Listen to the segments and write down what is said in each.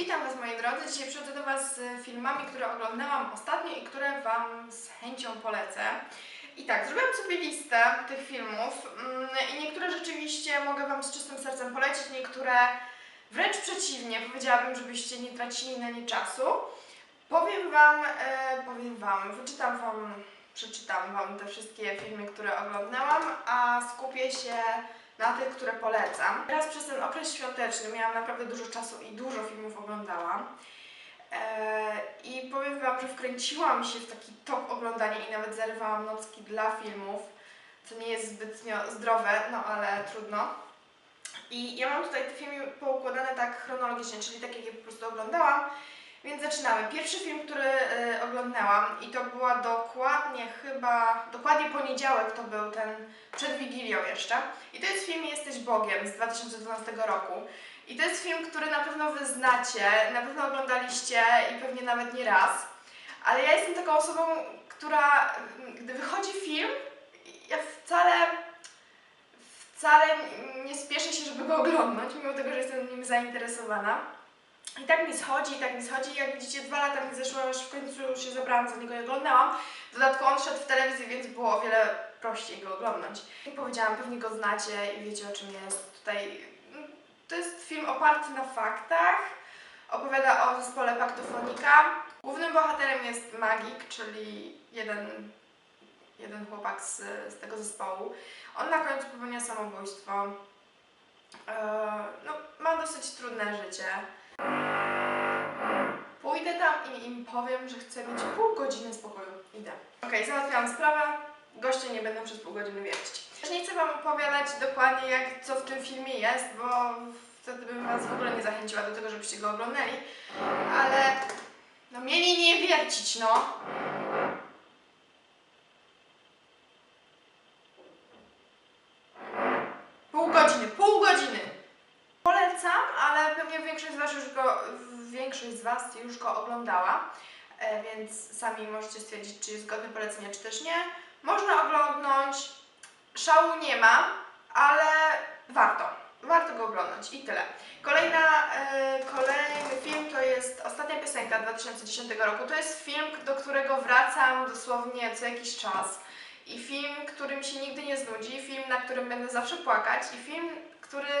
Witam Was moi drodzy. Dzisiaj przychodzę do Was z filmami, które oglądałam ostatnio i które Wam z chęcią polecę. I tak, zrobiłam sobie listę tych filmów mm, i niektóre rzeczywiście mogę Wam z czystym sercem polecić, niektóre wręcz przeciwnie, powiedziałabym, żebyście nie tracili na nie czasu. Powiem Wam, e, powiem Wam, wyczytam Wam, przeczytam Wam te wszystkie filmy, które oglądałam, a skupię się na tych, które polecam. Teraz przez ten okres świąteczny miałam naprawdę dużo czasu i dużo filmów oglądałam. Eee, I powiem Wam, że wkręciłam się w taki tok oglądania i nawet zarywałam nocki dla filmów, co nie jest zbytnio zdrowe, no ale trudno. I ja mam tutaj te filmy poukładane tak chronologicznie, czyli tak jak je po prostu oglądałam. Więc zaczynamy. Pierwszy film, który e, oglądałam i to była dokładnie chyba, dokładnie poniedziałek to był ten, przed Wigilią jeszcze. I to jest film Jesteś Bogiem z 2012 roku. I to jest film, który na pewno wy znacie, na pewno oglądaliście i pewnie nawet nie raz. Ale ja jestem taką osobą, która, gdy wychodzi film, ja wcale, wcale nie spieszę się, żeby go oglądać, mimo tego, że jestem nim zainteresowana. I tak mi schodzi, i tak mi schodzi. Jak widzicie, dwa lata mi zeszło, aż w końcu się zabrałam za niego i oglądałam. W dodatku on szedł w telewizji, więc było o wiele prościej go oglądać. Jak powiedziałam, pewnie go znacie i wiecie o czym jest. Tutaj to jest film oparty na faktach. Opowiada o zespole Paktofonika. Głównym bohaterem jest Magik, czyli jeden, jeden chłopak z, z tego zespołu. On na końcu popełnia samobójstwo. Eee, no, ma dosyć trudne życie. Pójdę tam i im powiem, że chcę mieć pół godziny spokoju. Idę. Okej, załatwiłam sprawę. Goście nie będą przez pół godziny wiercić. Też nie chcę Wam opowiadać dokładnie jak co w tym filmie jest, bo wtedy bym Was w ogóle nie zachęciła do tego, żebyście go oglądali. Ale no mieli nie wiercić, no. Pół godziny, pół godziny. Polecam, ale pewnie większość z Was już go, większość z Was już go oglądała, e, więc sami możecie stwierdzić, czy jest godny polecenia, czy też nie. Można oglądnąć, szału nie ma, ale warto. Warto go oglądać i tyle. Kolejna, e, kolejny film to jest Ostatnia piosenka 2010 roku. To jest film, do którego wracam dosłownie co jakiś czas. I film, który mi się nigdy nie znudzi, film, na którym będę zawsze płakać i film, który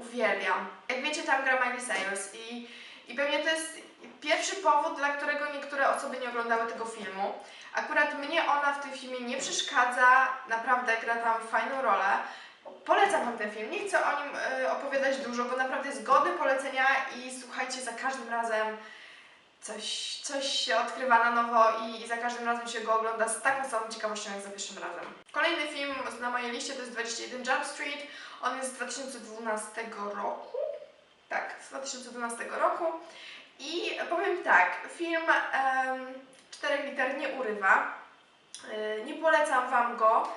uwielbiam. Jak wiecie, tam gra Miley Cyrus i, i pewnie to jest pierwszy powód, dla którego niektóre osoby nie oglądały tego filmu. Akurat mnie ona w tym filmie nie przeszkadza, naprawdę gra tam fajną rolę. Polecam Wam ten film, nie chcę o nim y, opowiadać dużo, bo naprawdę jest godny polecenia i słuchajcie, za każdym razem coś, coś się odkrywa na nowo i, i za każdym razem się go ogląda z taką samą ciekawością jak za pierwszym razem. Kolejny na mojej liście to jest 21 Jump Street. On jest z 2012 roku. Tak, z 2012 roku. I powiem tak, film em, czterech liter nie urywa. E, nie polecam Wam go.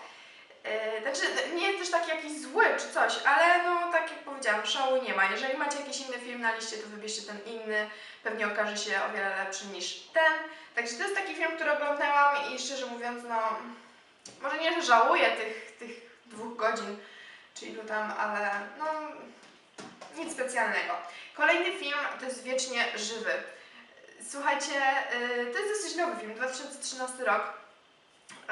E, Znaczy, nie jest też taki jakiś zły czy coś, ale no tak jak powiedziałam, szału nie ma. Jeżeli macie jakiś inny film na liście, to wybierzcie ten inny. Pewnie okaże się o wiele lepszy niż ten. Także to jest taki film, który oglądałam i szczerze mówiąc, no może nie, że żałuję tych dwóch godzin, czy ilu tam, ale no nic specjalnego. Kolejny film to jest Wiecznie Żywy. Słuchajcie, y, to jest dosyć nowy film, 2013 rok. Y,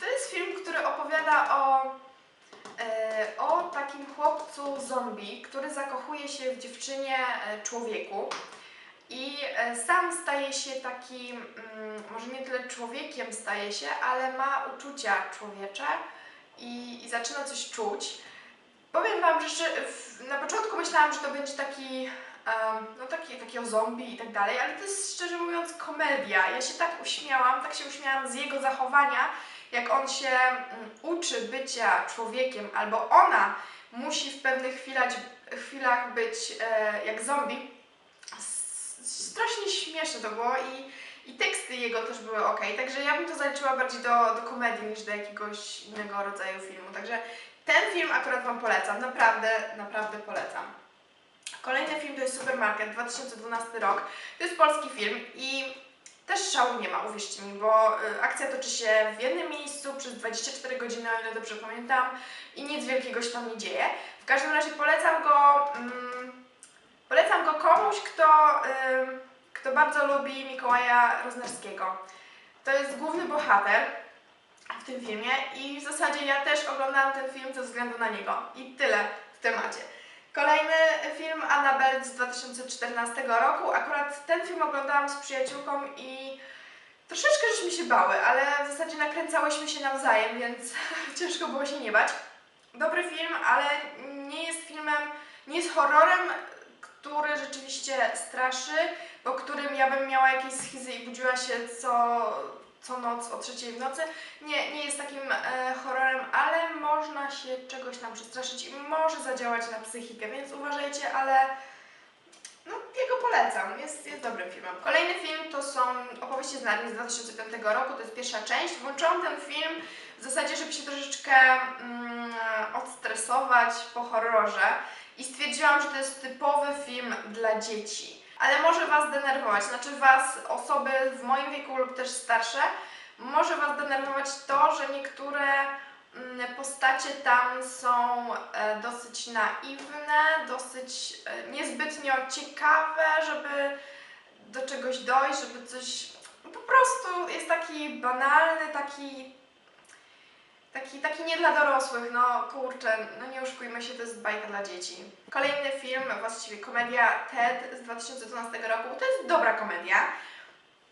To jest film, który opowiada o, y, o takim chłopcu zombie, który zakochuje się w dziewczynie człowieku. I sam staje się takim, mm, może nie tyle człowiekiem staje się, ale ma uczucia człowiecze i, i zaczyna coś czuć. Powiem Wam, że na początku myślałam, że to będzie taki, em, no taki, taki o zombie i tak dalej, ale to jest szczerze mówiąc komedia. Ja się tak uśmiałam, tak się uśmiałam z jego zachowania, jak on się mm, uczy bycia człowiekiem, albo ona musi w pewnych chwilach, chwilach być e, jak zombie. Strasznie śmieszne to było i, i teksty jego też były ok, także ja bym to zaliczyła bardziej do, do komedii niż do jakiegoś innego rodzaju filmu. Także ten film akurat Wam polecam, naprawdę, naprawdę polecam. Kolejny film to jest Supermarket, 2012 rok. To jest polski film i też szału nie ma, uwierzcie mi, bo y, akcja toczy się w jednym miejscu przez 24 godziny, o ile dobrze pamiętam, i nic wielkiego się tam nie dzieje. W każdym razie polecam go, mm, polecam go komu, komuś, kto, ym, kto bardzo lubi Mikołaja Roznarskiego. To jest główny bohater w tym filmie i w zasadzie ja też oglądałam ten film ze względu na niego. I tyle w temacie. Kolejny film Annabelle z 2014 roku. Akurat ten film oglądałam z przyjaciółką i troszeczkę żeśmy się bały, ale w zasadzie nakręcałyśmy się nawzajem, więc ciężko było się nie bać. Dobry film, ale nie jest filmem, nie jest horrorem, który rzeczywiście straszy, po którym ja bym miała jakieś schizy i budziła się co, co noc o trzeciej w nocy. Nie, nie jest takim e, horrorem, ale można się czegoś tam przestraszyć i może zadziałać na psychikę, więc uważajcie, ale no, jego polecam, jest, jest dobrym filmem. Kolejny film to są opowieści z Narni z 2005 roku, to jest pierwsza część. Włączyłam ten film w zasadzie, żeby się troszeczkę mm, odstresować po horrorze i stwierdziłam, że to jest typowy film dla dzieci. Ale może Was denerwować, znaczy Was, osoby w moim wieku lub też starsze, może Was denerwować to, że niektóre mm, postacie tam są e, dosyć naiwne, dosyć e, niezbytnio ciekawe, żeby do czegoś dojść, żeby coś. Po prostu jest taki banalny, taki. Taki, taki nie dla dorosłych, no kurczę, no nie oszukujmy się, to jest bajka dla dzieci. Kolejny film, właściwie komedia TED z 2012 roku, to jest dobra komedia,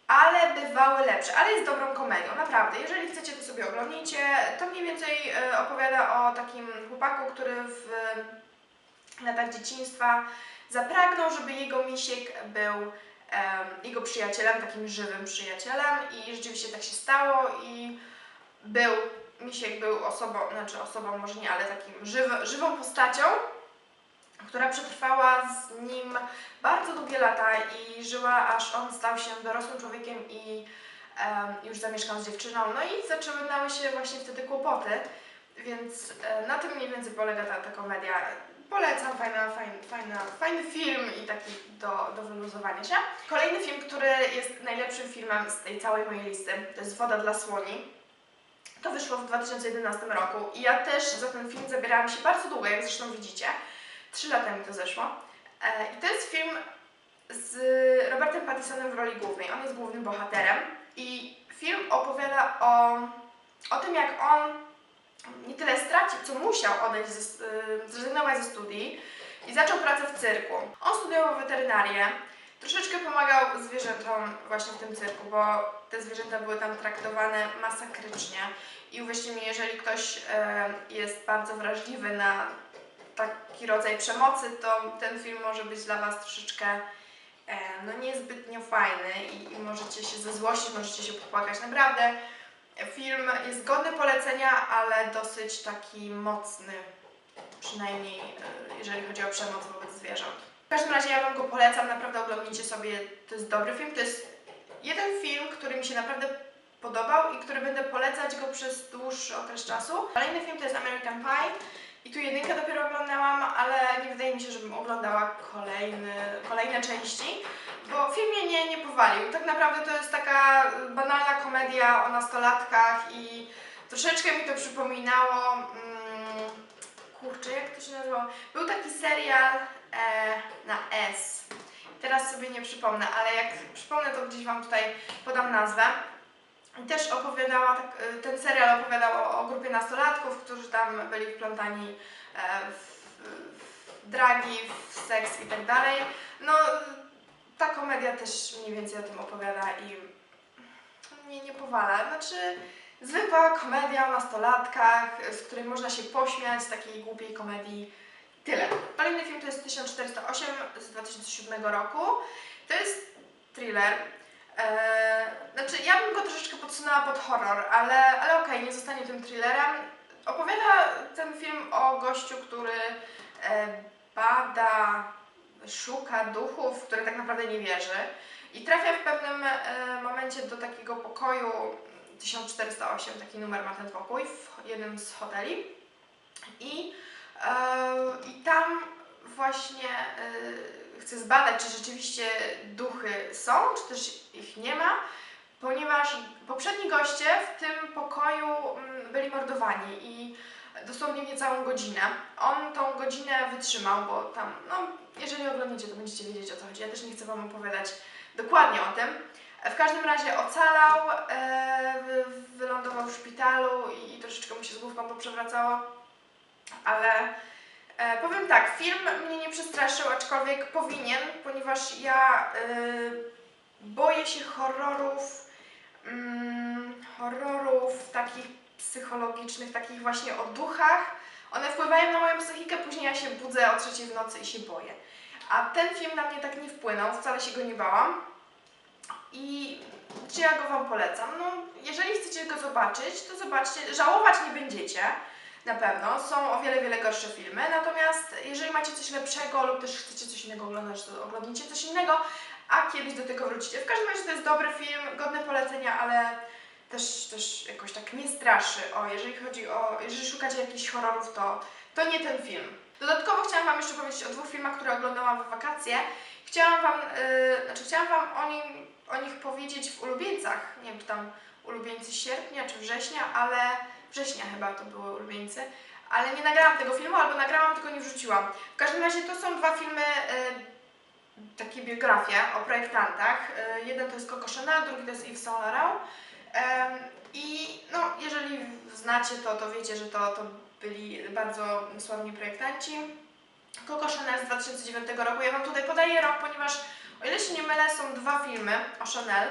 ale bywały lepsze, ale jest dobrą komedią, naprawdę. Jeżeli chcecie, to sobie oglądnijcie. To mniej więcej e, opowiada o takim chłopaku, który w latach dzieciństwa zapragnął, żeby jego misiek był jego przyjacielem, takim żywym przyjacielem i rzeczywiście tak się stało i był, misiek był osobą, znaczy osobą może nie, ale takim żyw, żywą postacią, która przetrwała z nim bardzo długie lata i żyła, aż on stał się dorosłym człowiekiem i em, już zamieszkał z dziewczyną. No i zaczynały się właśnie wtedy kłopoty, więc e, na tym mniej więcej polega ta, ta komedia. Polecam, fajna, fajna, fajna, fajny film i taki do, do wyluzowania się. Kolejny film, który jest najlepszym filmem z tej całej mojej listy, to jest Woda dla słoni. To wyszło w 2011 roku i ja też za ten film zabierałam się bardzo długo, jak zresztą widzicie. Trzy lata mi to zeszło. E, I to jest film z Robertem Pattisonem w roli głównej. On jest głównym bohaterem i film opowiada o, o tym, jak on nie tyle stracił, co musiał odejść, y, zrezygnować ze studii i zaczął pracę w cyrku. On studiował weterynarię, troszeczkę pomagał zwierzętom właśnie w tym cyrku, bo te zwierzęta były tam traktowane masakrycznie. I uwierzcie mi, jeżeli ktoś e, jest bardzo wrażliwy na taki rodzaj przemocy, to ten film może być dla Was troszeczkę e, no niezbytnio fajny i, i możecie się zezłościć, możecie się popłakać. Naprawdę film jest godny polecenia, ale dosyć taki mocny, przynajmniej e, jeżeli chodzi o przemoc wobec zwierząt. W każdym razie ja Wam go polecam, naprawdę oglądnijcie sobie, to jest dobry film, to jest jeden film, który mi się naprawdę podobał i który będę polecać go przez dłuższy okres czasu. Kolejny film to jest American Pie. I tu jedynkę dopiero oglądałam, ale nie wydaje mi się, żebym oglądała kolejny, kolejne części, bo film mnie nie, nie powalił. Tak naprawdę to jest taka banalna komedia o nastolatkach i troszeczkę mi to przypominało. Mm, kurczę, jak to się nazywało? Był taki serial e, na S. Teraz sobie nie przypomnę, ale jak przypomnę, to gdzieś Wam tutaj podam nazwę. I też opowiadała, tak, y, ten serial opowiadał o, o grupie nastolatków, którzy tam byli wplątani e, w, w dragi, w seks i tak dalej. No, ta komedia też mniej więcej o tym opowiada i mnie nie powala. Znaczy, zwykła komedia o nastolatkach, z której można się pośmiać, z takiej głupiej komedii. Tyle. Kolejny film to jest 1408 z 2007 roku. To jest thriller. Eee, znaczy, ja bym go troszeczkę podsunęła pod horror, ale, ale okej, nie zostanie tym thrillerem. Opowiada ten film o gościu, który e, bada, szuka duchów, w które tak naprawdę nie wierzy i trafia w pewnym e, momencie do takiego pokoju 1408, taki numer ma ten pokój, w jednym z hoteli i, i tam właśnie e, chcę zbadać, czy rzeczywiście duchy są, czy też ich nie ma, ponieważ poprzedni goście w tym pokoju mm, byli mordowani i dosłownie niecałą godzinę. On tą godzinę wytrzymał, bo tam, no, jeżeli oglądacie, to będziecie wiedzieć o co chodzi. Ja też nie chcę Wam opowiadać dokładnie o tym. W każdym razie ocalał, e, wy, wylądował w szpitalu i, i troszeczkę mu się z główką poprzewracało, ale e, powiem tak, film mnie nie przestraszył, aczkolwiek powinien, ponieważ ja e, boję się horrorów, mm, horrorów takich psychologicznych, takich właśnie o duchach. One wpływają na moją psychikę, później ja się budzę o trzeciej w nocy i się boję. A ten film na mnie tak nie wpłynął, wcale się go nie bałam. I czy ja go Wam polecam? No, jeżeli chcecie go zobaczyć, to zobaczcie, żałować nie będziecie. Na pewno, są o wiele, wiele gorsze filmy, natomiast jeżeli macie coś lepszego lub też chcecie coś innego oglądać, to oglądnijcie coś innego, a kiedyś do tego wrócicie. W każdym razie to jest dobry film, godny polecenia, ale też, też jakoś tak nie straszy. O, jeżeli chodzi o, jeżeli szukacie jakichś horrorów, to, to nie ten film. Dodatkowo chciałam Wam jeszcze powiedzieć o dwóch filmach, które oglądałam w wakacje. Chciałam Wam, yy, znaczy chciałam Wam o, nim, o nich powiedzieć w ulubieńcach. Nie wiem, czy tam ulubieńcy sierpnia czy września, ale września chyba to były ulubieńcy. Ale nie nagrałam tego filmu, albo nagrałam, tylko nie wrzuciłam. W każdym razie to są dwa filmy, yy, takie biografie o projektantach. Yy, jeden to jest Coco Chanel, drugi to jest Yves Saint Laurent. I no, jeżeli znacie to, to wiecie, że to, to byli bardzo sławni projektanci. Coco Chanel z 2009 roku. Ja Wam tutaj podaję rok, ponieważ o ile się nie mylę, są dwa filmy o Chanel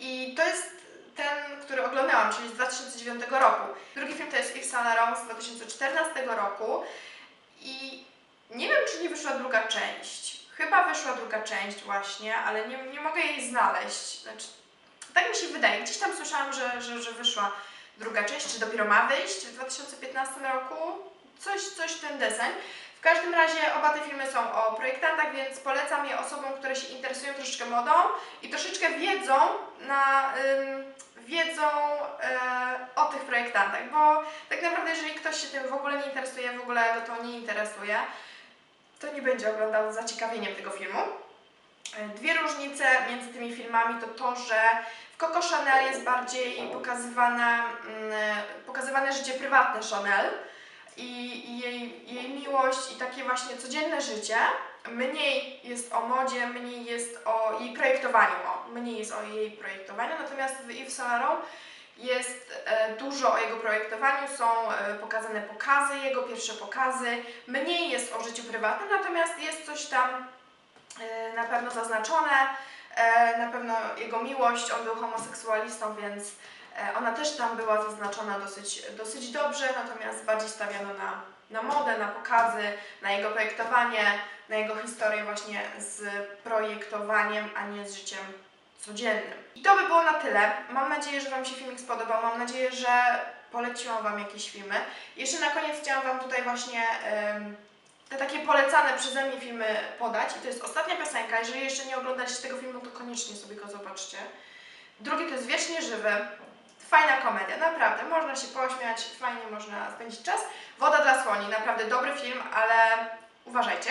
i to jest ten, który oglądałam, czyli z 2009 roku. Drugi film to jest Yves Saint Laurent z 2014 roku i nie wiem, czy nie wyszła druga część. Chyba wyszła druga część właśnie, ale nie, nie mogę jej znaleźć. Znaczy, tak mi się wydaje. Gdzieś tam słyszałam, że, że, że wyszła druga część, czy dopiero ma wyjść w 2015 roku. Coś, coś ten deseń. W każdym razie oba te filmy są o projektantach, więc polecam je osobom, które się interesują troszeczkę modą i troszeczkę wiedzą na ym, wiedzą e, o tych projektantach, bo tak naprawdę jeżeli ktoś się tym w ogóle nie interesuje, w ogóle go to nie interesuje, to nie będzie oglądał z zaciekawieniem tego filmu. E, Dwie różnice między tymi filmami to to, że w Coco Chanel jest bardziej pokazywana, mm, pokazywane życie prywatne Chanel i jej, jej miłość i takie właśnie codzienne życie. Mniej jest o modzie, mniej jest o jej projektowaniu, o, mniej jest o jej projektowaniu, natomiast w Yves Saint Laurent jest e, dużo o jego projektowaniu, są e, pokazane pokazy, jego pierwsze pokazy, mniej jest o życiu prywatnym, natomiast jest coś tam e, na pewno zaznaczone, na pewno jego miłość, on był homoseksualistą, więc ona też tam była zaznaczona dosyć, dosyć dobrze, natomiast bardziej stawiano na, na modę, na pokazy, na jego projektowanie, na jego historię właśnie z projektowaniem, a nie z życiem codziennym. I to by było na tyle. Mam nadzieję, że Wam się filmik spodobał. Mam nadzieję, że poleciłam Wam jakieś filmy. Jeszcze na koniec chciałam Wam tutaj właśnie te takie polecane przeze mnie filmy podać. I to jest ostatnia piosenka. Jeżeli jeszcze nie oglądaliście tego filmu, to koniecznie sobie go zobaczcie. Drugi to jest Wiecznie Żywy. Fajna komedia, naprawdę. Można się pośmiać, fajnie można spędzić czas. Woda dla słoni, naprawdę dobry film, ale uważajcie.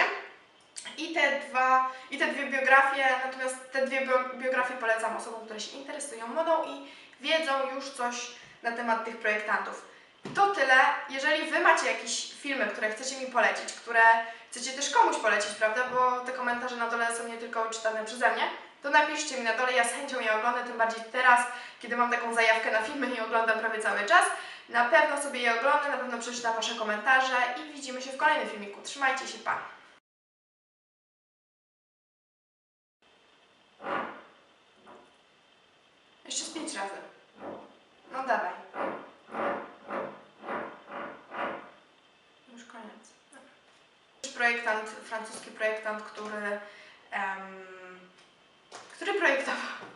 I te, dwa, I te dwie biografie, natomiast te dwie bio- biografie polecam osobom, które się interesują modą i wiedzą już coś na temat tych projektantów. To tyle. Jeżeli Wy macie jakieś filmy, które chcecie mi polecić, które chcecie też komuś polecić, prawda, bo te komentarze na dole są nie tylko czytane przeze mnie, to napiszcie mi na dole, ja z chęcią je oglądam, tym bardziej teraz, kiedy mam taką zajawkę na filmy i oglądam prawie cały czas. Na pewno sobie je oglądam, na pewno przeczytam Wasze komentarze i widzimy się w kolejnym filmiku. Trzymajcie się, pa! Jeszcze z pięć razy. No dawaj. Już koniec. Projektant, francuski projektant, który, który projektował